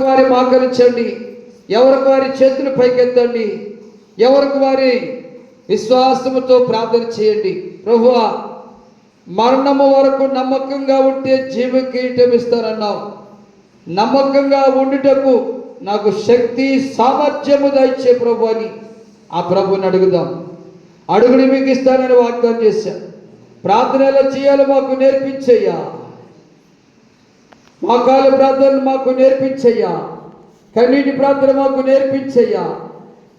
ఎవరికి వారి మాకరించండి ఎవరికి వారి చేతులు పైకెత్తండి? ఎవరికి వారి విశ్వాసముతో ప్రార్థన చేయండి? ప్రభు మరణము వరకు నమ్మకంగా ఉంటే జీవ కిరీటం ఇస్తారన్నావు. నమ్మకంగా ఉండుటకు నాకు శక్తి సామర్థ్యము దయచే ప్రభు అని ఆ ప్రభుని అడుగుదాం. అడుగుని మీకు ఇస్తానని వాగ్దానం చేశాను ప్రార్థన ఎలా చేయాలో మాకు నేర్పించయ్యా. మా కాల ప్రార్థనలు మాకు నేర్పించయ్యా. కన్నీటి ప్రార్థన మాకు నేర్పించయ్యా.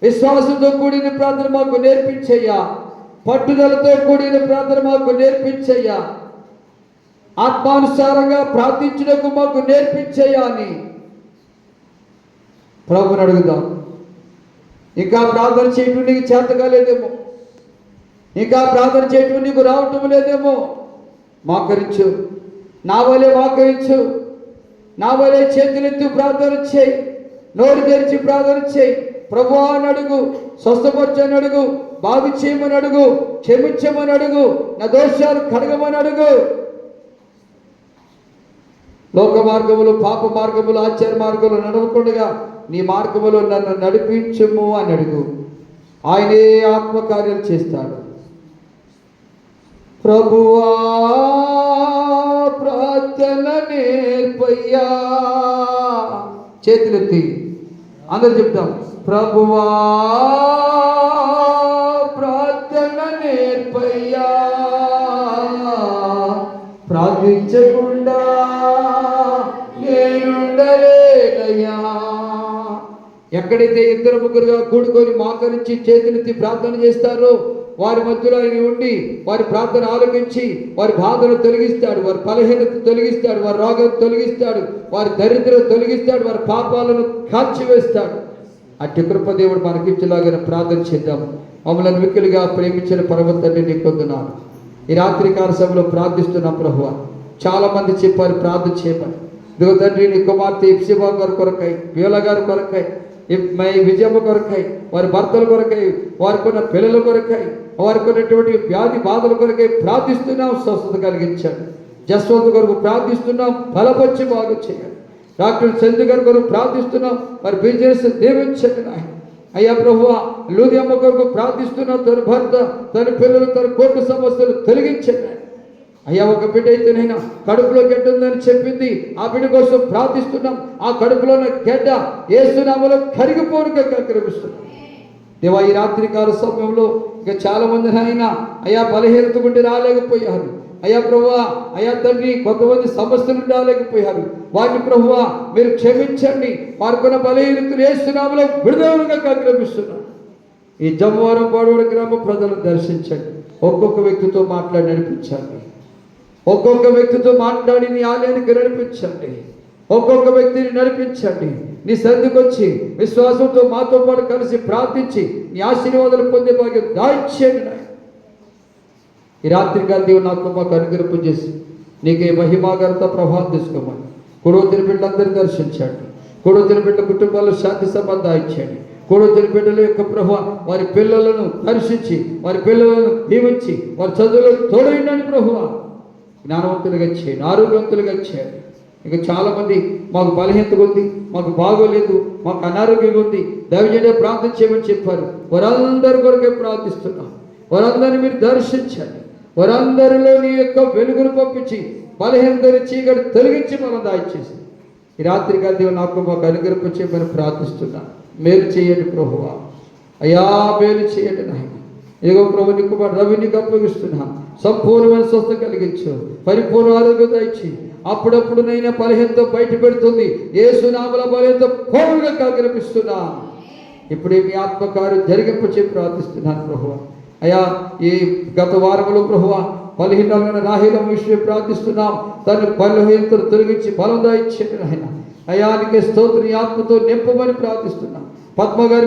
విశ్వాసంతో కూడిన ప్రార్థన మాకు నేర్పించయ్యా. పట్టుదలతో కూడిన ప్రార్థన మాకు నేర్పించయ్యా. ఆత్మానుసారంగా ప్రార్థించడానికి మాకు నేర్పించయ్యా అని ప్రభుని అడుగుదాం. ఇంకా ప్రార్థన చేయటం నీకు చేత కాలేదేమో ఇంకా ప్రార్థన చేయటం నీకు రావటం లేదేమో. మాకరించు. నా వలే మాకరించు. నా వలే చేతులెత్తి ప్రార్థన చేయి. నోరు తెరిచి ప్రార్థన చేయి. ప్రభు అని అడుగు స్వస్థపరచని అడుగు బాగు చేయమని అడుగు క్షమించమని అడుగు నా దోషాలు కడగమని అడుగు. లోక మార్గములు పాప మార్గములు ఆచార మార్గములు నడవకుండా నీ మార్గములో నన్ను నడిపించము అని అడుగు. ఆయనే ఆత్మకార్యాలు చేస్తాడు. ప్రభువా నేర్పయ్యా. చేతులెత్తి అందరు చెప్తాం ప్రభువా ప్రార్థన నేర్పయ్యా. ప్రార్థించకుండా నేనుండలేనయ్యా. ఎక్కడైతే ఇద్దరు ముగ్గురుగా కూడుకొని మాకరించి చేతులెత్తి ప్రార్థన చేస్తారో వారి మధ్యలో ఆయన ఉండి వారి ప్రార్థన ఆలకించి వారి బాధను తొలగిస్తాడు వారి బలహీనత తొలగిస్తాడు వారి రోగం తొలగిస్తాడు వారి దరిద్రం తొలగిస్తాడు వారి పాపాలను కాల్చివేస్తాడు. అట్టి కృపదేవుడు మనకిచ్చేలాగా ప్రార్థన చేద్దాం. మమ్మల్ని మిక్కులుగా ప్రేమించిన పర్వతాన్ని తండ్రి ఈ రాత్రి కాల సభలో ప్రార్థిస్తున్నాం ప్రభువ. చాలామంది చెప్పారు ప్రార్థన చేయమని. ఇదిగో తండ్రి నీ కుమార్తె ఇప్సిబా గారి కొరకై వీల గారి కొరకై మై విజయమ్మ కొరకై వారి భర్తల కొరకై వారికి ఉన్న పిల్లల కొరకై వారికి ఉన్నటువంటి వ్యాధి బాధల కొరకే ప్రార్థిస్తున్నాం స్వస్థత కలిగించాడు. జస్వంత్ కొరకు ప్రార్థిస్తున్నాం బలపరిచి బాగు చేయండి. డాక్టర్ చందు గారి కొరకు ప్రార్థిస్తున్నాం మరి బిజినెస్ దీవించండి నాయన. అయ్యా లూది లూదియమ్మ కొరకు ప్రార్థిస్తున్నాం తన భర్త తన పిల్లలు తన కోర్టు సమస్యలు తొలగించండి అయ్యా ఒక బిడ్డ అయితేనైనా కడుపులో గడ్డ ఉందని చెప్పింది ఆ బిడ్డ కోసం ప్రార్థిస్తున్నాం. ఆ కడుపులో గెడ్డ గడ్డ ఏసునామలో కరిగిపోనుగా కరిగిస్తున్నాం దేవా ఈ రాత్రి కాల సమయంలో ఇక చాలా మంది అయినా అయ్యా బలహీనత గుండి రాలేకపోయారు. అయ్యా ప్రభువా అయ్యా తండ్రి కొంతమంది సమస్యలు రాలేకపోయారు. వారిని ప్రభువా మీరు క్షమించండి. వారికున్న బలహీనతలు వేస్తున్నాములో విడుదలగా ఆక్రమిస్తున్నారు. ఈ జమ్మవరం పాడవడ గ్రామ ప్రజలను దర్శించండి. ఒక్కొక్క వ్యక్తితో మాట్లాడి నడిపించండి. ఒక్కొక్క వ్యక్తితో మాట్లాడి నీ ఆలయానికి నడిపించండి. ఒక్కొక్క వ్యక్తిని నడిపించండి. నీ సర్దుకొచ్చి విశ్వాసంతో మాతో పాటు కలిసి ప్రార్థించి నీ ఆశీర్వాదాలు పొందే భాగ్యం దాయిచ్చేయండి ఈ రాత్రి కాల దేవుడు నాకు మాకు అనుగ్రహం చేసి నీకే మహిమాగరత ప్రభావం తీసుకోమని కొడవతిని బిడ్డలందరినీ దర్శించండి. కొడవతిని బిడ్డ కుటుంబాల్లో శాంతి సంబంధం ఇచ్చండి కొడవతిని బిడ్డల యొక్క ప్రభావ వారి పిల్లలను దర్శించి వారి పిల్లలను దీవించి వారి చదువులను తోడైనాడు ప్రభువ జ్ఞానవంతులుగా చేయండి ఆరోగ్యవంతులుగా చేయండి. ఇక చాలామంది మాకు బలహీనతగా ఉంది మాకు బాగోలేదు మాకు అనారోగ్యంగా ఉంది దైవజనే ప్రార్థన చేయమని చెప్పారు. వారందరి కొరకే ప్రార్థిస్తున్నాం. వారందరిని మీరు దర్శించండి. వారందరిలో నీ యొక్క వెలుగును పంపించి బలహీనతని చీకటి తొలగించి మనం దాయిచేసి. ఈ రాత్రి కాదు నాకు మాకు అనుగ్రహం చేయమని ప్రార్థిస్తున్నాను మేలు చేయండి ప్రభువా. అయ్యా మేలు చేయండి నాయన. ఏగో ప్రభు నీకు మా రవి నీకు అప్పగిస్తున్నా సంపూర్ణమైన స్వస్థ కలిగించు. పరిపూర్ణ ఆరోగ్యత ఇచ్చి. అప్పుడప్పుడు నైనా బలహీనతో బయట పెడుతుంది. ఏ సునామల బలహీనతో పూర్ణంగా కాగ్రపిస్తున్నా ఇప్పుడే మీ ఆత్మకారు జరిగింపు ప్రార్థిస్తున్నాను ప్రభు అయ్యా ఈ గత వారంలో ప్రభు బలహీనమైన రాహిలం విషయం ప్రార్థిస్తున్నాం. తను బలహీనతను తొలగించి బలం దాయిచ్చేది ఆయన అయానికి స్తోత్రం ఆత్మతో నింపమని ప్రార్థిస్తున్నాం. పద్మగారి